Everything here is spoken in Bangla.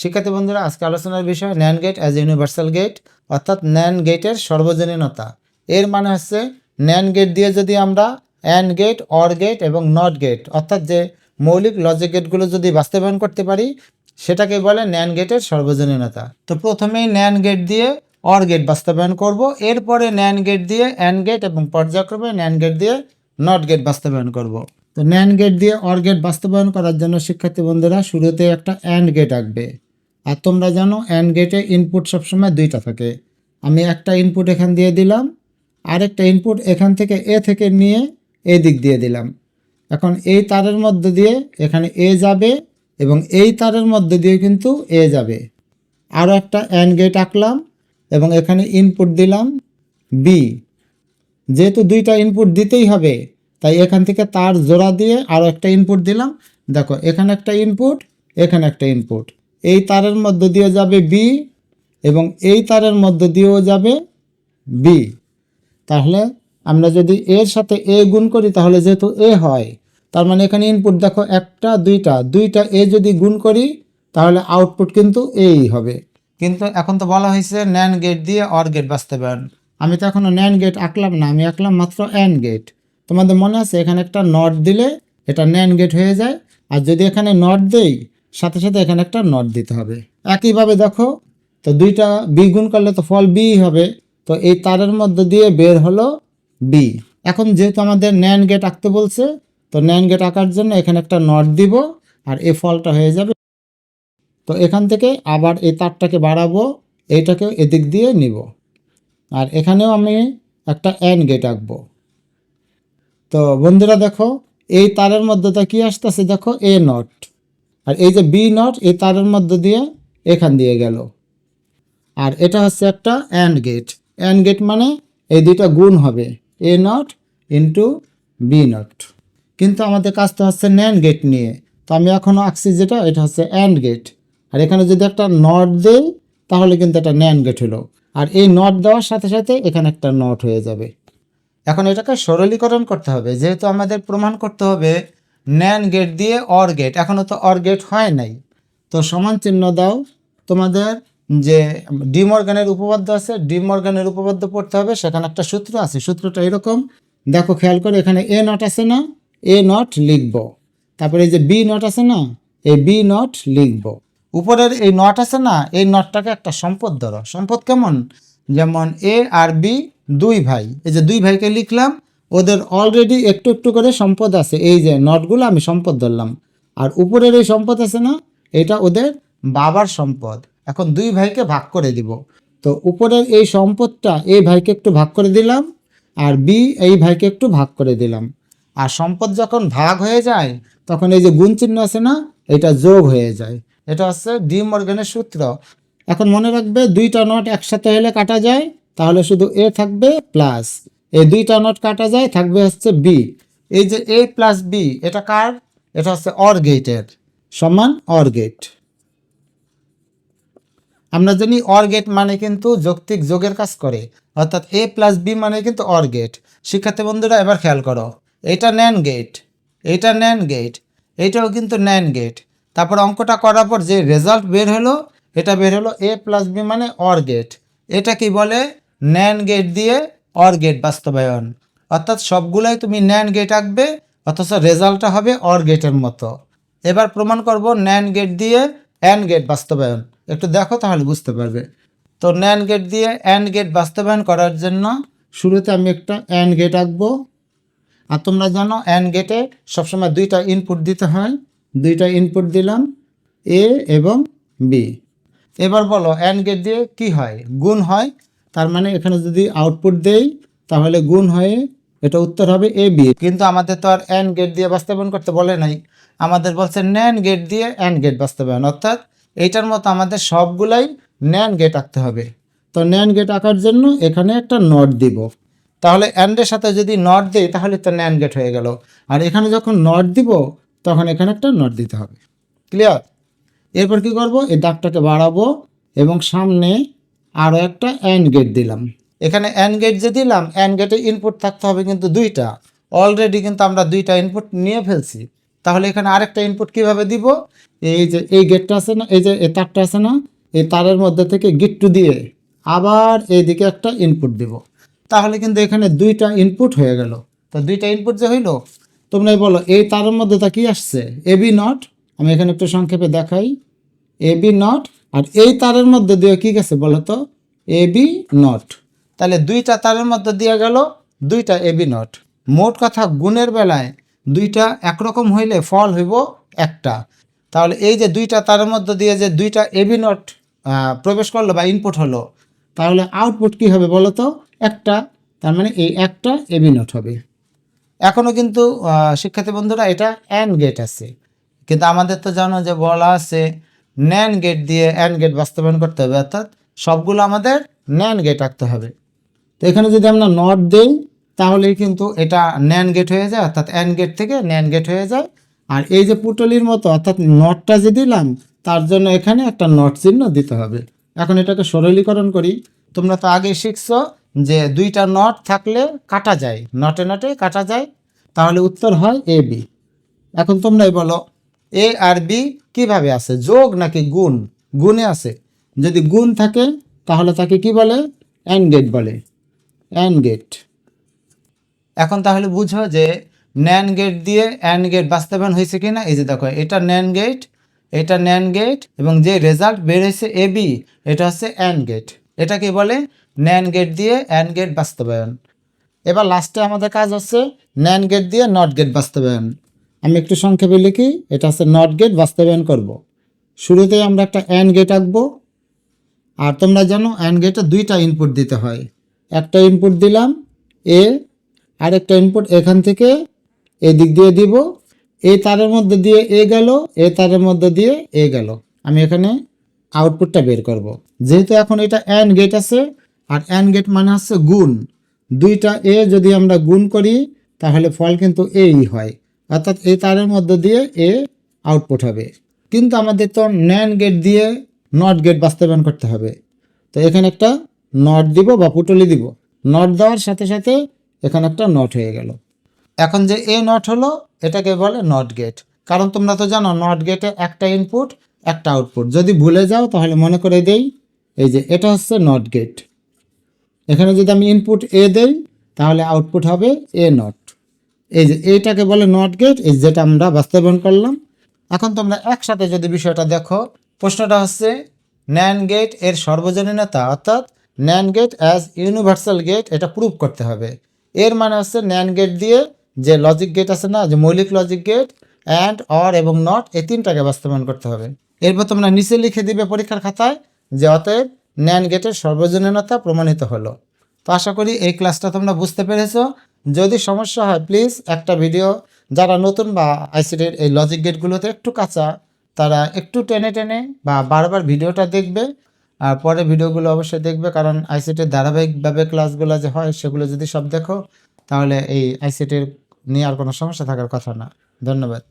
শিক্ষার্থী বন্ধুরা, আজকে আলোচনার বিষয় NAND gate as universal gate অর্থাৎ ন্যান গেটের সর্বজনীনতা। এর মানে হচ্ছে ন্যান গেট দিয়ে যদি আমরা অ্যান্ড গেট অর গেট এবং নট গেট অর্থাৎ যে মৌলিক লজিক গেটগুলো যদি বাস্তবায়ন করতে পারি, সেটাকে বলে ন্যান গেটের সর্বজনীনতা। তো প্রথমেই ন্যান গেট দিয়ে অর গেট বাস্তবায়ন করব, এরপরে ন্যান গেট দিয়ে অ্যান্ড গেট এবং পর্যায়ক্রমে ন্যান গেট দিয়ে নট গেট বাস্তবায়ন করব। তো ন্যান গেট দিয়ে অর গেট বাস্তবায়ন করার জন্য শিক্ষার্থী বন্ধুরা, শুরুতে একটা অ্যান্ড গেট আঁকবে। আর তোমরা জানো অ্যান্ড গেটে ইনপুট সবসময় দুইটা থাকে। আমি একটা ইনপুট এখান দিয়ে দিলাম, আরেকটা ইনপুট এখান থেকে এ থেকে নিয়ে এই দিক দিয়ে দিলাম। এখন এই তারের মধ্যে দিয়ে এখানে এ যাবে এবং এই তারের মধ্যে দিয়ে কিন্তু এ যাবে। আরও একটা অ্যান্ড গেট আঁকলাম এবং এখানে ইনপুট দিলাম বি যেহেতু দুইটা ইনপুট দিতেই হবে, তাই এখান থেকে তার জোড়া দিয়ে আরও একটা ইনপুট দিলাম। দেখো, এখানে একটা ইনপুট এখানে একটা ইনপুট এই তারের মধ্য দিয়ে যাবে বি এবং এই তারের মধ্য দিয়েও যাবে বি তাহলে আমরা যদি এর সাথে এ গুণ করি, তাহলে যেহেতু এ হয়, তার মানে এখানে ইনপুট দেখো একটা, দুইটা দুইটা এ যদি গুণ করি, তাহলে আউটপুট কিন্তু এই হবে। কিন্তু এখন তো বলা হয়েছে ন্যান গেট দিয়ে অর গেট বাস্তবায়ন। আমি তো এখনও ন্যান গেট আঁকলাম না, আমি আঁকলাম মাত্র অ্যান গেট তোমাদের মনে আছে এখানে একটা নট দিলে এটা ন্যান গেট হয়ে যায়, আর যদি এখানে নট দেই সাথে সাথে এখানে একটা নট দিতে হবে। একইভাবে দেখো, তো দুইটা বি গুণ করলে তো ফল বি হবে। তো এই তারের মধ্যে দিয়ে বের হলো বি এখন যেহেতু আমাদের ন্যান গেট আঁকতে বলছে, তো ন্যান গেট আঁকার জন্য এখানে একটা নট দিব, আর এ ফলটা হয়ে যাবে। তো এখান থেকে আবার এই তারটাকে বাড়াবো এইটাকে এদিক দিয়ে নিব। আর এখানেও আমি একটা অ্যান গেট আঁকবো। তো বন্ধুরা দেখো, এই তারের মধ্যে তো কি আসতেছে? দেখো এ নট আর এই যে বি নট এই তারের মধ্য দিয়ে এখান দিয়ে গেল। আর এটা হচ্ছে একটা অ্যান্ড গেট অ্যান্ড গেট মানে এই দুইটা গুণ হবে। A not into B not কিন্তু আমাদের কাজটা হচ্ছে ন্যান্ড গেট নিয়ে। তো আমি এখনও আঁকছি যেটা, এটা হচ্ছে অ্যান্ড গেট আর এখানে যদি একটা নট দেই, তাহলে কিন্তু এটা ন্যান্ড গেট হলো। আর এই নট দেওয়ার সাথে সাথে এখানে একটা নট হয়ে যাবে। এখন এটাকে সরলীকরণ করতে হবে। যেহেতু আমাদের প্রমাণ করতে হবে ন্যান গেট দিয়ে অর গেট এখনও তো অর গেট হয় নাই। তো সমান চিহ্ন দাও। তোমাদের যে ডিমর্গানের উপপাদ্য আছে, ডিমর্গানের উপপাদ্য পড়তে হবে। সেখানে একটা সূত্র আছে। সূত্রটা এরকম। দেখো, খেয়াল করে এখানে এ নট আছে না? এ নট লিখব। তারপরে এই যে বি নট আছে না? এই বি নট লিখব। উপরের এই নট আছে না? এই নটটাকে একটা সম্পদ ধরো। সম্পদ কেমন? যেমন এ আর বি দুই ভাই। এই যে দুই ভাইকে লিখলাম। ওদের অলরেডি একটু একটু করে সম্পদ আছে। এই যে নটগুলো আমি সম্পদ ধরলাম। আর উপরের এই সম্পদ আছে না, এটা ওদের বাবার সম্পদ। এখন দুই ভাইকে ভাগ করে দিব। তো উপরের এই সম্পদটা এই ভাইকে একটু ভাগ করে দিলাম, আর বি এই ভাইকে একটু ভাগ করে দিলাম। আর সম্পদ যখন ভাগ হয়ে যায়, তখন এই যে গুণ চিহ্ন আছে না, এটা যোগ হয়ে যায়। এটা হচ্ছে ডি মর্গানের সূত্র। এখন মনে রাখবে দুইটা নট একসাথে হলে কাটা যায়, তাহলে শুধু এ থাকবে প্লাস। এই দুইটা নোট কাটা যায়, থাকবে হচ্ছে বি এই যে এ প্লাস বি এটা কার? এটা হচ্ছে অর গেটের সমান অর গেট আমরা জানি অর গেট মানে কিন্তু যৌক্তিক যোগের কাজ করে। অর্থাৎ এ প্লাস বি মানে কিন্তু অর গেট শিক্ষার্থী বন্ধুরা, এবার খেয়াল করো। এটা ন্যান গেট এটা ন্যান গেট এইটাও কিন্তু ন্যান গেট তারপর অঙ্কটা করার পর যে রেজাল্ট বের হলো, এটা বের হলো এ প্লাস বি মানে অর গেট এটা কি বলে? ন্যান গেট দিয়ে অর গেট বাস্তবায়ন। অর্থাৎ সবগুলাই তুমি ন্যান গেট আঁকবে, অথচ রেজাল্টটা হবে অর গেটের মতো। এবার প্রমাণ করব ন্যান গেট দিয়ে অ্যান গেট বাস্তবায়ন। একটু দেখো তাহলে বুঝতে পারবে। তো ন্যান গেট দিয়ে অ্যান্ড গেট বাস্তবায়ন করার জন্য শুরুতে আমি একটা অ্যান্ড গেট আঁকবো। আর তোমরা জানো অ্যান্ড গেটে সবসময় দুইটা ইনপুট দিতে হয়। দুইটা ইনপুট দিলাম এ এবং বি এবার বলো অ্যান্ড গেট দিয়ে কি হয়? গুণ হয় তার মানে এখানে যদি আউটপুট দেই, তাহলে গুণ হয়ে এটা উত্তর হবে এ বি কিন্তু আমাদের তো আর অ্যান্ড গেট দিয়ে বাস্তবায়ন করতে বলে নাই। আমাদের বলছে ন্যান গেট দিয়ে অ্যান্ড গেট বাস্তবায়ন। অর্থাৎ এইটার মতো আমাদের সবগুলাই ন্যান গেট আঁকতে হবে। তো ন্যান গেট আঁকার জন্য এখানে একটা নট দিব। তাহলে অ্যান্ডের সাথে যদি নট দিই, তাহলে তো ন্যান গেট হয়ে গেল। আর এখানে যখন নট দিব, তখন এখানে একটা নট দিতে হবে। ক্লিয়ার এরপর কি করব? এই দাগটাকে বাড়াবো এবং সামনে আরও একটা অ্যান্ড গেট দিলাম। এখানে অ্যান্ড গেট যে দিলাম অ্যান্ড গেটে ইনপুট থাকতে হবে কিন্তু দুইটা। অলরেডি কিন্তু আমরা দুইটা ইনপুট নিয়ে ফেলছি। তাহলে এখানে আরেকটা ইনপুট কীভাবে দিব? এই যে এই গেটটা আছে না, এই যে এই তারটা আছে না, এই তারের মধ্যে থেকে গিট্টু দিয়ে আবার এইদিকে একটা ইনপুট দিব। তাহলে কিন্তু এখানে দুইটা ইনপুট হয়ে গেল। তো দুইটা ইনপুট যে হইল, তোমরাই বলো, এই তারের মধ্যে তা কি আসছে? এবি নট আমি এখানে একটু সংক্ষেপে দেখাই। এবি নট আর এই তারের মধ্যে দিয়ে কি গেছে বলো তো এবি নট তাহলে দুইটা তারের মধ্যে দিয়ে গেল, দুইটা এবি নট মোট কথা গুণের বেলায় দুইটা একরকম হইলে ফল হইব একটা। তাহলে এই যে দুইটা তারের মধ্যে দিয়ে যে দুইটা এবি নট প্রবেশ করল বা ইনপুট হলো, তাহলে আউটপুট কি হবে বলো তো একটা, তার মানে এই একটা এবি নট হবে। এখনও কিন্তু শিক্ষার্থী বন্ধুরা, এটা অ্যান্ড গেট আছে। কিন্তু আমাদের তো জানো যে বলা আছে ন্যান গেট দিয়ে অ্যান্ড গেট বাস্তবায়ন করতে হবে, অর্থাৎ সবগুলো আমাদের ন্যান গেট আঁকতে হবে। তো এখানে যদি আমরা নট দিই, তাহলেই কিন্তু এটা ন্যান গেট হয়ে যায়, অর্থাৎ অ্যান্ড গেট থেকে ন্যান গেট হয়ে যায়। আর এই যে পুটলির মতো, অর্থাৎ নটটা যে দিলাম, তার জন্য এখানে একটা নট চিহ্ন দিতে হবে। এখন এটাকে সরলীকরণ করি। তোমরা তো আগে শিখছো যে দুইটা নট থাকলে কাটা যায় নটে নটে কাটা যায়। তাহলে উত্তর হয় এ বি এখন তোমরাই বলো এ আর বি কীভাবে আছে? যোগ নাকি গুণ? গুণে আছে। যদি গুণ থাকে, তাহলে তাকে কি বলে? অ্যান্ড গেট বলে। অ্যান্ড গেট এখন তাহলে বুঝো যে ন্যান গেট দিয়ে অ্যান্ড গেট বাস্তবায়ন হয়েছে কিনা? এই যে দেখো, এটা ন্যান গেট এটা ন্যান গেট এবং যে রেজাল্ট বের এ বি এটা হচ্ছে অ্যান্ড গেট এটাকে বলে? ন্যান গেট দিয়ে অ্যান্ড গেট বাস্তবায়ন। এবার লাস্টে আমাদের কাজ হচ্ছে ন্যান গেট দিয়ে নট গেট বাস্তবায়ন। আমি একটু সংক্ষেপে লিখি, এটা হচ্ছে নট গেট বাস্তবায়ন করব। শুরুতেই আমরা একটা অ্যান্ড গেট আঁকবো। আর তোমরা জানো অ্যান্ড গেটে দুইটা ইনপুট দিতে হয়। একটা ইনপুট দিলাম এ আর একটা ইনপুট এখান থেকে এই দিক দিয়ে দিব। এই তারের মধ্যে দিয়ে এ গেল এ তারের মধ্যে দিয়ে এ গেল। আমি এখানে আউটপুটটা বের করব। যেহেতু এখন এটা অ্যান্ড গেট আছে, আর অ্যান্ড গেট মানে হচ্ছে গুণ। দুইটা এ যদি আমরা গুণ করি, তাহলে ফল কিন্তু এই হয়। অর্থাৎ এই তারের মধ্য দিয়ে এ আউটপুট হবে। কিন্তু আমাদের তো ন্যান গেট দিয়ে নট গেট বাস্তবায়ন করতে হবে। তো এখানে একটা নট দিব বা পুটলি দিব। নট দেওয়ার সাথে সাথে এখানে একটা নট হয়ে গেল। এখন যে এ নট হলো, এটাকে বলে নট গেট কারণ তোমরা তো জানো নট গেটে একটা ইনপুট একটা আউটপুট যদি ভুলে যাও, তাহলে মনে করে দেই, এই যে এটা হচ্ছে নট গেট এখানে যদি আমি ইনপুট এ দেই, তাহলে আউটপুট হবে এ নট এই যে এইটাকে বলে নট গেট এই যেটা আমরা বাস্তবায়ন করলাম। এখন তোমরা একসাথে যদি বিষয়টা দেখো, প্রশ্নটা হচ্ছে ন্যান গেটের সর্বজনীনতা, অর্থাৎ NAND gate as universal gate এটা প্রুভ করতে হবে। এর মানে হচ্ছে ন্যান গেট দিয়ে যে লজিক গেট আছে না, যে মৌলিক লজিক গেট অ্যান্ড অর এবং নট এই তিনটাকে বাস্তবায়ন করতে হবে। এরপর তোমরা নিচে লিখে দিবে পরীক্ষার খাতায় যে অতএব ন্যান গেটের সর্বজনীনতা প্রমাণিত হলো। তো আশা করি এই ক্লাসটা তোমরা বুঝতে পেরেছ। যদি সমস্যা হয় প্লিজ একটা ভিডিও যারা নতুন বা আইসিটির এই লজিক গেটগুলোতে একটু কাঁচা, তারা একটু টেনে টেনে বা বারবার ভিডিওটা দেখবে। আর পরে ভিডিওগুলো অবশ্যই দেখবে, কারণ আইসিটির ধারাবাহিকভাবে ক্লাসগুলো যে হয়, সেগুলো যদি সব দেখো, তাহলে এই আইসিটির নিয়ে আর কোনো সমস্যা থাকার কথা না। ধন্যবাদ।